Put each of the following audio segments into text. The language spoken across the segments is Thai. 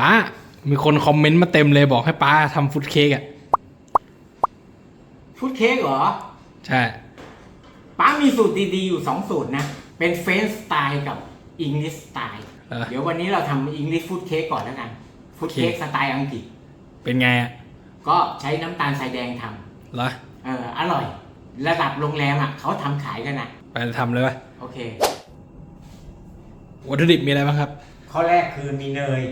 ป้า มีคนคอมเมนต์มาเต็มเลยบอกให้ป้าทำฟุตเค้กอะ ฟุตเค้กเหรอ ใช่ ป้ามีสูตรดีๆ อยู่สองสูตรนะ เป็นเฟรนช์สไตล์กับอังกฤษสไตล์ เออ เดี๋ยววันนี้เราทำอังกฤษฟุตเค้กก่อนแล้วกัน ฟุตเค้กโอเคสไตล์อังกฤษ เป็นไงอะก็ใช้น้ำตาลทรายแดงทำเหรอเอออร่อย ระดับโรงแรมอะเขาทำขายกันอะ ไปทำเลยปะโอเค วัตถุดิบมีอะไรบ้างครับ ข้อแรกคือมีเนย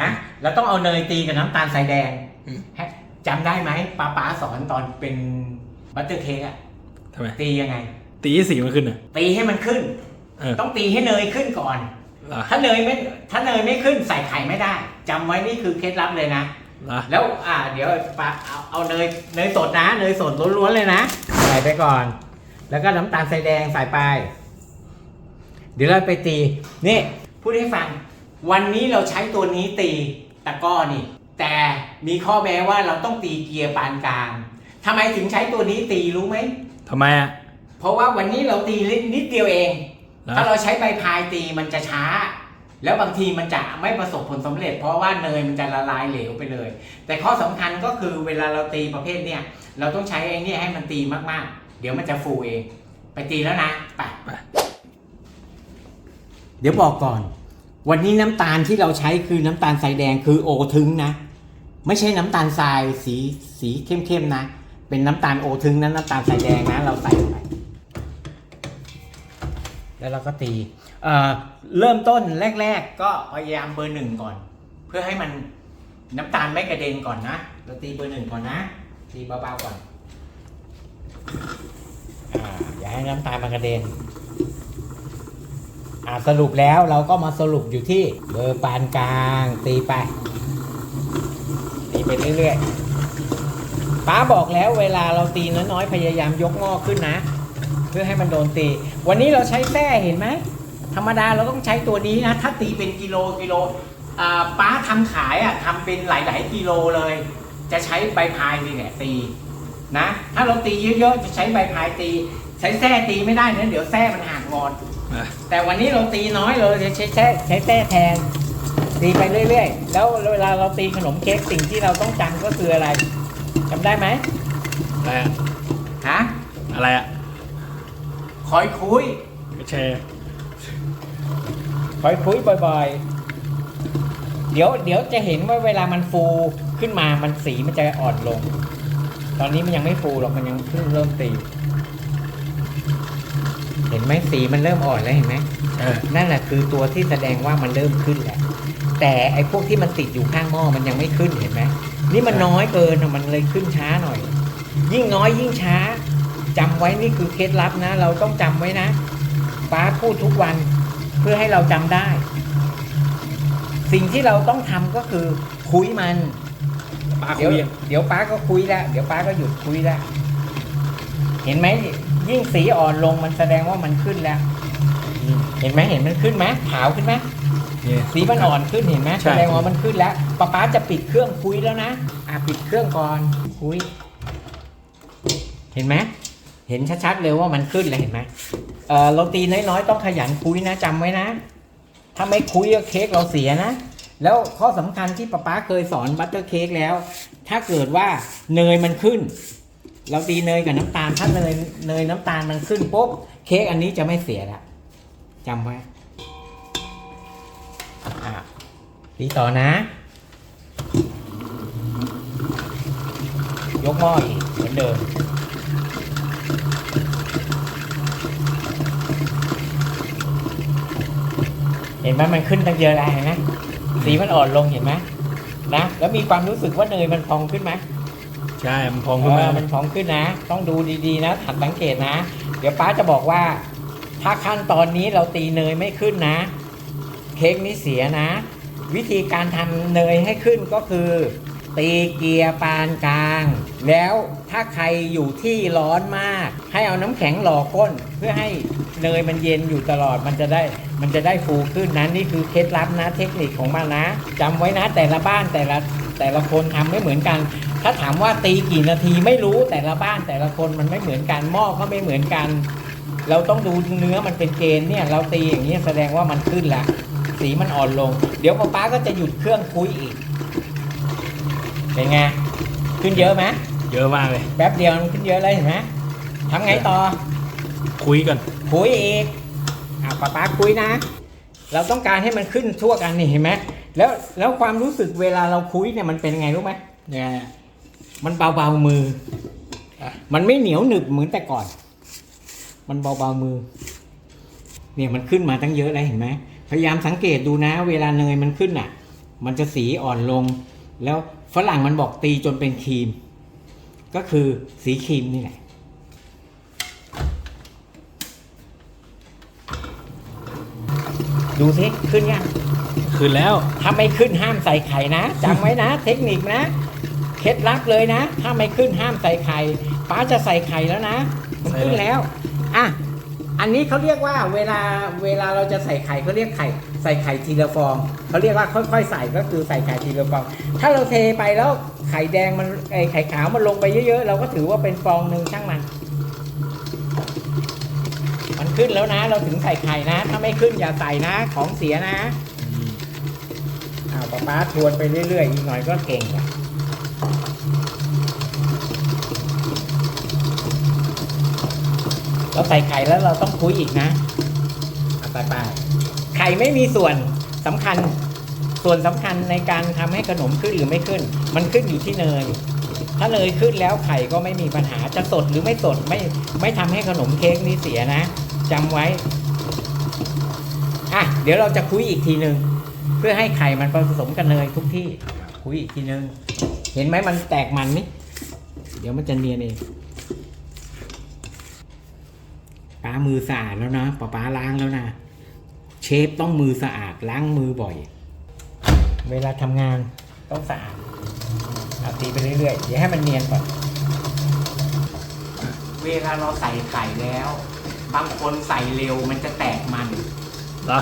นะเราต้องเอาเนยตีกับน้ำตาลทรายแดงอืมให้จำได้ไหมป้าป๋าสอนตอนเป็นบัตเตอร์เค้กอะทำไมตียังไง ตีให้สีมันขึ้นเหรอะ ตีให้มันขึ้น เออ ต้องตีให้เนยขึ้นก่อน เหรอถ้าเนยไม่ถ้าเนยไม่ขึ้นใส่ไข่ไม่ได้จำไว้นี่คือเคล็ดลับเลยนะ เหรอแล้วอ่าเดี๋ยวปาเอาเอาเนยเนยสดนะเนยสดล้วนๆเลยนะ ใส่ไปก่อน แล้วก็น้ำตาลทรายแดงใส่ไป เดี๋ยวเราไปตี นี่พูดให้ฟัง วันนี้เราใช้ตัวนี้ตีตะกร้อนี่ แต่มีข้อแม้ว่าเราต้องตีเกียร์ปานกลางทำไมถึงใช้ตัวนี้ตีรู้ไหมทำไมอะ เพราะว่าวันนี้เราตีนิดเดียวเองเหรอถ้าเราใช้ใบพายตีมันจะช้า แล้วบางทีมันจะไม่ประสบผลสำเร็จ เพราะว่าเนยมันจะละลายเหลวไปเลย แต่ข้อสำคัญก็คือเวลาเราตีประเภทเนี้ยเราต้องใช้ไอ้เนี่ยให้มันตีมากๆ เดี๋ยวมันจะฟูเอง ไปตีแล้วนะไปไปเดี๋ยวบอกก่อน วันนี้น้ำตาลที่เราใช้คือน้ำตาลทรายแดงคือโอทึงนะ ไม่ใช่น้ำตาลทรายสีสีเข้มๆนะ เป็นน้ำตาลโอทึงนะน้ำตาลทรายแดงนะเราใส่ลงไปแล้วเราก็ตีเอ่อเริ่มต้นแรก ๆ ก็พยายามเบอร์หนึ่งก่อน เพื่อให้มันน้ำตาลไม่กระเด็นก่อนนะ เราตีเบอร์หนึ่งก่อนนะ ตีเบาๆก่อนออย่าให้น้ำตาลมันกระเด็น อ่าสรุปแล้วเราก็มาสรุปอยู่ที่เบอร์ปานกลางตีไป ตีไปเรื่อยๆป้าบอกแล้วเวลาเราตีน้อยๆพยายามยกงอขึ้นนะ เพื่อให้มันโดนตี วันนี้เราใช้แส้เห็นไหมธรรมดาเราต้องใช้ตัวนี้นะ ถ้าตีเป็นกิโลกิโลป้าทำขายอะทำเป็นหลาย ๆ กิโลเลย จะใช้ใบพายนี่แหละตีนะ ถ้าเราตีเยอะๆจะใช้ใบพายตี ใช้แส้ตีไม่ได้นะเดี๋ยวแส้มันหักงอน แต่วันนี้เราตีน้อยเราจะใช้แส้ใช้แส้แทน ตีไปเรื่อยๆ แล้วเวลาเราตีขนมเค้กสิ่งที่เราต้องจำก็คืออะไรจำได้ไหมอะไรอะฮะอะไรอะคอยคุยไม่ใช่คอยคุยบ่อยๆ เดี๋ยวเดี๋ยวจะเห็นว่าเวลามันฟูขึ้นมามันสีมันจะอ่อนลง ตอนนี้มันยังไม่ฟูหรอกมันยังเพิ่งเริ่มตี เห็นไหมสีมันเริ่มอ่อนแล้วเห็นไหมเออนั่นแหละคือตัวที่แสดงว่ามันเริ่มขึ้นแหละแต่ไอ้พวกที่มันติดอยู่ข้างหม้อมันยังไม่ขึ้นเห็นไหมนี่มันน้อยเกินอะมันเลยขึ้นช้าหน่อย ยิ่งน้อยยิ่งช้าจำไว้นี่คือเคล็ดลับนะ เราต้องจำไว้นะป้าพูดทุกวันเพื่อให้เราจำได้ สิ่งที่เราต้องทำก็คือคุยมันป้าเดี๋คุยวยยังเดี๋ยวป้าก็คุยแล้วเดี๋ยวป้าก็หยุดคุยแล้ว เห็นไหมยิ่งสีอ่อนลงมันแสดงว่ามันขึ้นแล้ว เห็นไหมเห็นมันขึ้นไหมขาวขึ้นไหมนี่สีมันอ่อนขึ้นเห็นไหมใช่แสดงว่ามันขึ้นแล้วป้าป๊าจะปิดเครื่องคุยแล้วนะอะปิดเครื่องก่อนคุย เห็นไหมเห็นชัดๆเลยว่ามันขึ้นแล้วเห็นไหมเออเราตีน้อยๆต้องขยันคุยนะจำไว้นะ ถ้าไม่คุยก็เค้กเราเสียนะแล้วข้อสำคัญที่ป๊าป๊าเคยสอนบัตเตอร์เค้กแล้ว ถ้าเกิดว่าเนยมันขึ้น เราตีเนยกับน้ำตาลถ้าเนยเนยน้ำตาลมันขึ้นปุ๊บเค้กอันนี้จะไม่เสียละจำไว้ตีต่อนะ ยกหม้ออีกเหมือนเดิมเห็นไหมมันขึ้นตั้งเยอะแล้วเห็นไหมสีมันอ่อนลงเห็นไหมนะแล้วมีความรู้สึกว่าเนยมันพองขึ้นไหม ใช่มันพองขึ้นมา เออมันพองขึ้นนะ ต้องดูดีๆนะหัดสังเกตนะ เดี๋ยวป้าจะบอกว่า ถ้าขั้นตอนนี้เราตีเนยไม่ขึ้นนะ เค้กนี้เสียนะ วิธีการทำเนยให้ขึ้นก็คือ ตีเกียร์ปานกลาง แล้วถ้าใครอยู่ที่ร้อนมาก ให้เอาน้ำแข็งหล่อก้น เพื่อให้เนยมันเย็นอยู่ตลอดมันจะได้ มันจะได้ฟูขึ้นนะนี่คือเคล็ดลับนะเทคนิคของมันนะจำไว้นะแต่ละบ้านแต่ละแต่ละคนทำไม่เหมือนกัน ถ้าถามว่าตีกี่นาทีไม่รู้แต่ละบ้านแต่ละคนมันไม่เหมือนกันหม้อก็ไม่เหมือนกัน เราต้องดูเนื้อมันเป็นเกณฑ์เนี่ย เราตีอย่างนี้ยแสดงว่ามันขึ้นแล้วสีมันอ่อนลง เดี๋ยวป๊าป๊าก็จะหยุดเครื่องคุยอีกเป็นไงขึ้นเยอะไหมเยอะมากเลยแป๊บเดียวมันขึ้นเยอะเลยเห็นไหมทำไงต่อ คุยก่อนคุยอีกอะป๊าป๊าคุยนะ เราต้องการให้มันขึ้นทั่วกันนี่เห็นไหมแล้วแล้วความรู้สึกเวลาเราคุยเนี่ยมันเป็นไงรู้ไหมยังไงอะมันเบาๆมืออะมันไม่เหนียวหนึบเหมือนแต่ก่อน มันเบาๆมือ เนี่ยมันขึ้นมาตั้งเยอะแล้วเห็นไหมพยายามสังเกตดูนะ เวลาเนยมันขึ้นอะ มันจะสีอ่อนลง แล้วฝรั่งมันบอกตีจนเป็นครีม ก็คือสีครีมนี่แหละ ดูสิขึ้นยังคืนแล้ว ถ้าไม่ขึ้นห้ามใส่ไข่นะจำไว้นะ เทคนิคนะ เคล็ดลับเลยนะ ถ้าไม่ขึ้นห้ามใส่ไข่ป้าจะใส่ไข่แล้วนะมันขึ้นแล้วอะอันนี้เขาเรียกว่าเวลาเวลาเราจะใส่ไข่เขาเรียกไข่ใส่ไข่ทีละฟองเขาเรียกว่าค่อยๆใส่ก็คือใส่ไข่ทีละฟอง ถ้าเราเทไปแล้วไข่แดงมันไอไข่ขาวมันลงไปเยอะๆ เราก็ถือว่าเป็นฟองหนึ่งช่างมัน มันขึ้นแล้วนะ เราถึงใส่ไข่นะ ถ้าไม่ขึ้นอย่าใส่นะของเสียนะอ้าวป๊าป๊าทวนไปเรื่อยๆอีกหน่อยก็เก่งอะ เราใส่ไข่แล้วเราต้องคุยอีกนะไปไปไข่ไม่มีส่วนสำคัญ ส่วนสำคัญในการทำให้ขนมขึ้นหรือไม่ขึ้น มันขึ้นอยู่ที่เนย ถ้าเนยขึ้นแล้วไข่ก็ไม่มีปัญหาจะสดหรือไม่สดไม่ไม่ทำให้ขนมเค้กนี้เสียนะจำไว้อะเดี๋ยวเราจะคุยอีกทีหนึ่งเพื่อให้ไข่มันผสมกับเนยทุกที่คุยอีกทีหนึ่งเห็นไหมมันแตกมันนี่เดี๋ยวมันจะเนียนเอง ป้ามือสะอาดแล้วนะป้าป้าล้างแล้วนะ เชฟต้องมือสะอาดล้างมือบ่อย เวลาทำงานต้องสะอาดเอาตีไปเรื่อยๆเดี๋ยวให้มันเนียนก่อนเวลาเราใส่ไข่แล้ว บางคนใส่เร็วมันจะแตกมัน เหรอ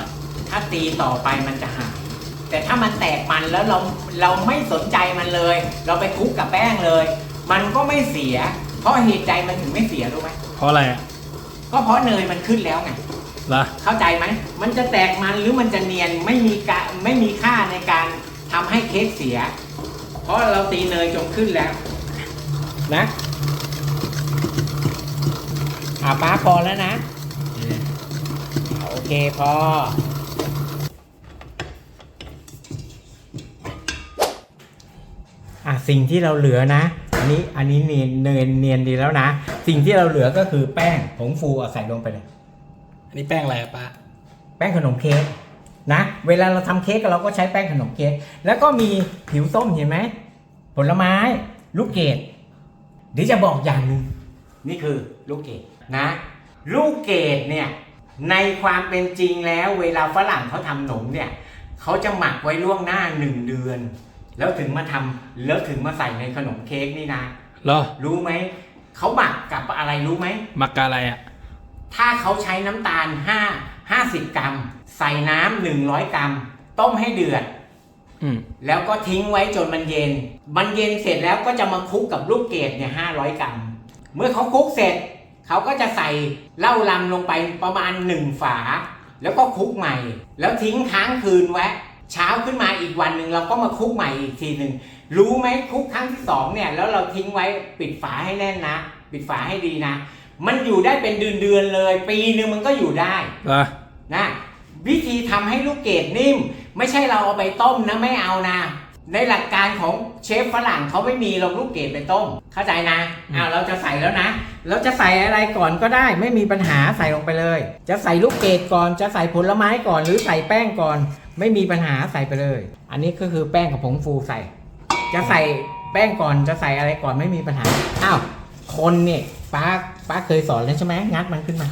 ถ้าตีต่อไปมันจะหาย แต่ถ้ามันแตกมันแล้วเราเราไม่สนใจมันเลย เราไปคลุกกับแป้งเลย มันก็ไม่เสีย เพราะเหตุใจมันถึงไม่เสียรู้ไหมเพราะอะไรอะ ก็เพราะเนยมันขึ้นแล้วไงเหรอเข้าใจไหมมันจะแตกมันหรือมันจะเนียนไม่มีกะไม่มีค่าในการทำให้เค้กเสีย เพราะเราตีเนยจนขึ้นแล้ว นะอ่าป้าพอแล้วนะโอเคพออะสิ่งที่เราเหลือนะ อันนี้อันนี้เนียนเนียนเนียนดีแล้วนะ สิ่งที่เราเหลือก็คือแป้งผงฟูเอาใส่ลงไปเลย อันนี้แป้งอะไรอะป้าแป้งขนมเค้กนะ เวลาเราทำเค้กเราก็ใช้แป้งขนมเค้กแล้วก็มีผิวส้มเห็นไหมผลไม้ลูกเกดเดี๋ยวจะบอกอย่างหนึ่งนี่คือลูกเกดนะ ลูกเกดเนี่ยในความเป็นจริงแล้วเวลาฝรั่งเขาทำขนมเนี่ยเขาจะหมักไว้ล่วงหน้าหนึ่งเดือน แล้วถึงมาทำแล้วถึงมาใส่ในขนมเค้กนี่นะ เหรอ รู้ไหม เขาหมักกับอะไรรู้ไหม มักกะอะไรอะถ้าเขาใช้น้ำตาล5 50 กรัม ใส่น้ำ100 กรัม ต้มให้เดือด อืม แล้วก็ทิ้งไว้จนมันเย็น มันเย็นเสร็จแล้วก็จะมาคลุกกับลูกเกดเนี่ย500 กรัม เมื่อเขาคลุกเสร็จ เขาก็จะใส่เหล้าลำลงไปประมาณ 1 ฝา แล้วก็คลุกใหม่ แล้วทิ้งค้างคืนไว้ เช้าขึ้นมาอีกวันหนึ่งเราก็มาคลุกใหม่อีกทีหนึ่ง รู้ไหมคลุกครั้งที่สองเนี่ยแล้วเราทิ้งไว้ปิดฝาให้แน่นนะ ปิดฝาให้ดีนะ มันอยู่ได้เป็นเดือนๆเลย ปีหนึ่งมันก็อยู่ได้เหรอนะวิธีทำให้ลูกเกดนิ่ม ไม่ใช่เราเอาไปต้มนะไม่เอานะ ในหลักการของเชฟฝรั่งเขาไม่มีลงลูกเกดไปต้ม เข้าใจนะอ้าวเราจะใส่แล้วนะ เราจะใส่อะไรก่อนก็ได้ ไม่มีปัญหาใส่ลงไปเลย จะใส่ลูกเกดก่อนจะใส่ผลไม้ก่อน หรือใส่แป้งก่อน ไม่มีปัญหาใส่ไปเลย อันนี้ก็คือแป้งกับผงฟูใส่ จะใส่แป้งก่อนจะใส่อะไรก่อนไม่มีปัญหาอ้าว คนเนี่ยป้าป้าเคยสอนแล้วใช่ไหมงัดมันขึ้นมา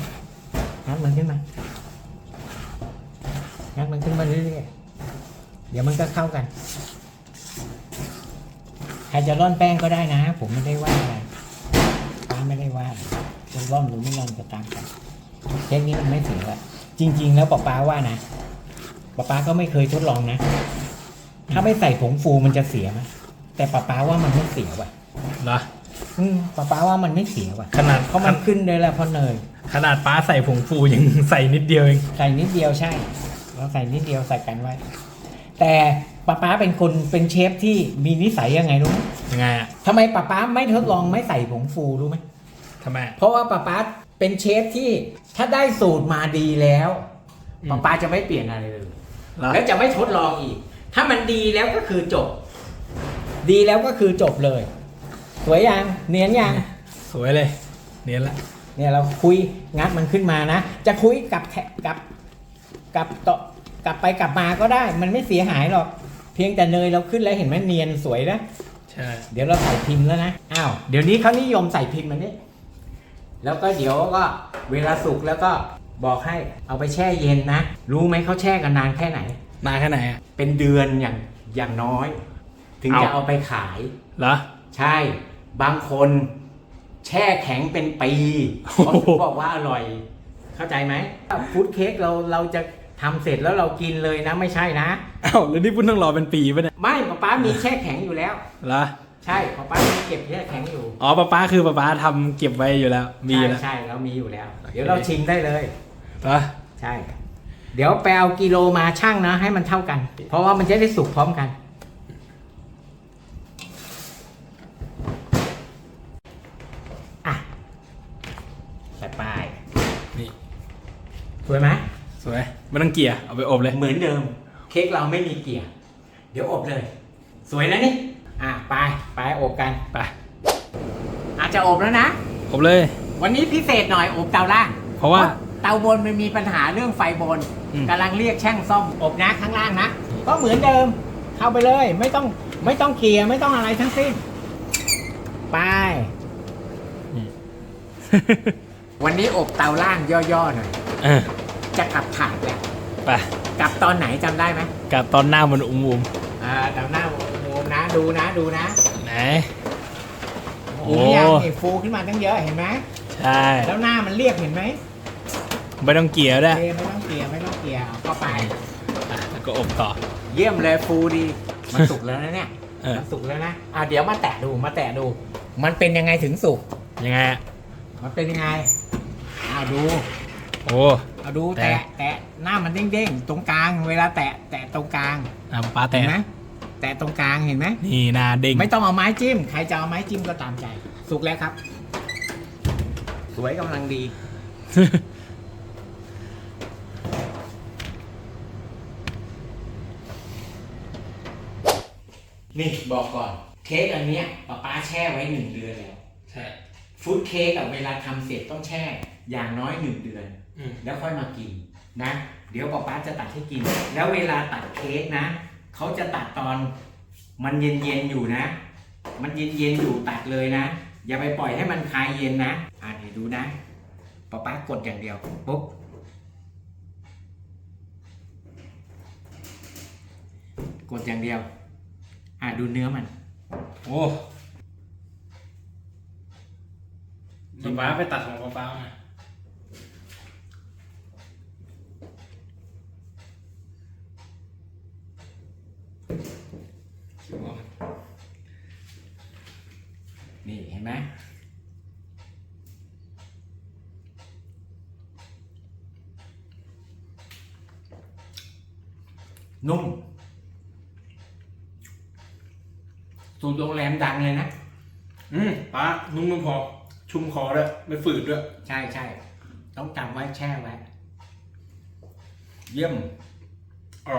งัดมันขึ้นมางัดมันขึ้นมาเรื่อยๆเดี๋ยวมันก็เข้ากันใครจะร่อนแป้งก็ได้นะ ผมไม่ได้ว่าอะไรป้าไม่ได้ว่าจะร่อนหรือไม่ร่อนก็ตามกันเทคนี้มันไม่เสียอะจริง ๆ แล้วป้าป้าว่านะป้าป้าก็ไม่เคยทดลองนะ ถ้าไม่ใส่ผงฟูมันจะเสียไหมแต่ป้าป้าว่ามันไม่เสียว่ะเหร ออืมป้าป้าว่ามันไม่เสียว่ะขนาดเพราะมันขึ้นเลยแหละเพราะเนยขนาดป้าใส่ผงฟูยังใส่นิดเดียวเองใส่นิดเดียวใช่เราใส่นิดเดียวใส่กันไว้ แต่ป้าป๊าเป็นคนเป็นเชฟที่มีนิสัยยังไงรู้ไหมยังไงอะทำไมป้าป๊าไม่ทดลองไม่ใส่ผงฟูรู้ไหมทำไม เพราะว่าป้าป๊าเป็นเชฟที่ถ้าได้สูตรมาดีแล้วอืม ป้าป๊าจะไม่เปลี่ยนอะไรเลยแล้วแล้วจะไม่ทดลองอีก ถ้ามันดีแล้วก็คือจบ ดีแล้วก็คือจบเลย สวยยังเนียนยังสวยเลย เนียนละเนี่ยเราคุยงัดมันขึ้นมานะ จะคุยกับแทกับกับต่อกลับไปกลับมาก็ได้ มันไม่เสียหายหรอก เพียงแต่เนยเราขึ้นแล้วเห็นไหมเนียนสวยนะใช่เดี๋ยวเราใส่พิมพ์แล้วนะอ้าวเดี๋ยวนี้เขานิยมใส่พิมพ์มันนี่แล้วก็เดี๋ยวก็เวลาสุกแล้วก็บอกให้เอาไปแช่เย็นนะ รู้ไหมเขาแช่กันนานแค่ไหน นานแค่ไหนอะเป็นเดือนอย่างอย่างน้อย ถึงเอาจะเอาไปขายเหรอใช่ บางคนแช่แข็งเป็นปีโอ้เขาโหถึงบอกว่าอร่อย เข้าใจไหมฟู้ดเค้กเราเราจะทำเสร็จแล้วเรากินเลยนะไม่ใช่นะอ้าวแล้วนี่พุ่ต้องรอเป็นปีป่ะเนี่ยไม่ป๊าป๊ามีแช่แข็งอยู่แล้วเหรอใช่ป๊าป๊ามีเก็บแช่แข็งอยู่อ๋อป้าป้าคือป้าป้าทำเก็บไว้อยู่แล้ว มีอยู่แล้วใช่ใช่เรามีอยู่แล้ว เดี๋ยวเราชิมได้เลยเหรอใช่ เดี๋ยวไปเอากิโลมาชั่งนะ ให้มันเท่ากัน เพราะว่ามันจะได้สุกพร้อมกัน อะใส่ไป นี่ สวยไหมสวยไม่ต้องเกลี่ยเอาไปอบเลย เหมือนเดิม เค้กเราไม่มีเกลี่ยเดี๋ยวอบเลย สวยนะนี่ อะไปไปอบกันไปอาจจะอบแล้วนะ อบเลย วันนี้พิเศษหน่อยอบเตาล่างเพราะว่าเตาบนมันมีปัญหาเรื่องไฟบนอืม กำลังเรียกช่างซ่อมอบนะข้างล่างนะ ก็เหมือนเดิม เข้าไปเลย ไม่ต้องไม่ต้องเกลี่ยไม่ต้องอะไรทั้งสิ้น ไป วันนี้อบเตาล่างย่อๆหน่อยเออจะกลับถาดแล้วไปกลับตอนไหนจำได้ไหมกับตอนหน้ามันอุ้มอ่าเดาหน้าโมมนะดูนะดูนะๆไหน โอ้หูยังนี่ฟูขึ้นมาตั้งเยอะเห็นไหมใช่แล้วหน้ามันเรียบเห็นไหมไม่ต้องเกลี่ยด้วเอยไม่ต้องเกลี่ยไม่ต้องเกลี่ยเอาเข้าไป อะแล้วก็อบต่อ เยี่ยมเลยฟูดี มันสุกแล้วนะเนี่ยเออ มันสุกแล้วนะอ่าเดี๋ยวมาแตะดูมาแตะดู มันเป็นยังไงถึงสุกยังไงอะมันเป็นยังไงอ่าดู โอ้เอาดูแตะแตะแตะหน้ามันเด้งๆตรงกลาง เวลาแตะแตะตรงกลางอะป้าเห็แต่นไหมแตะตรงกลางเห็นไหมนี่หนาเด้งไม่ต้องเอาไม้จิ้ม ใครจะเอาไม้จิ้มก็ตามใจ สุกแล้วครับ สวยกำลังดี นี่บอกก่อน เค้กอันเนี้ยป๊าป๊าแช่ไว้หนึ่งเดือนแล้ว ใช่ ฟู้ดเค้กอะเวลาทำเสร็จต้องแช่ อย่างน้อยหนึ่งเดือน อืม แล้วค่อยมากินนะ เดี๋ยวป๊าป๊าจะตัดให้กิน แล้วเวลาตัดเค้กนะ เขาจะตัดตอนมันเย็นๆอยู่นะ มันเย็นๆอยู่ตัดเลยนะ อย่าไปปล่อยให้มันคลายเย็นนะ อ่าเดี๋ยวดูนะป๊าป๊ากดอย่างเดียวปุ๊บ กดอย่างเดียว อ่าดูเนื้อมัน โอ้ป้าป้าไปตัดของป้าป้ามา นี่เห็นไหมนุ่ม สูตรโรงแรมดังเลยนะ อืมป้านุ่มไม่พอ ชุ่มคอด้วยไม่ฝืดด้วย ใช่ใช่ ต้องจำไว้แช่ไว้ เยี่ยมอ๋อ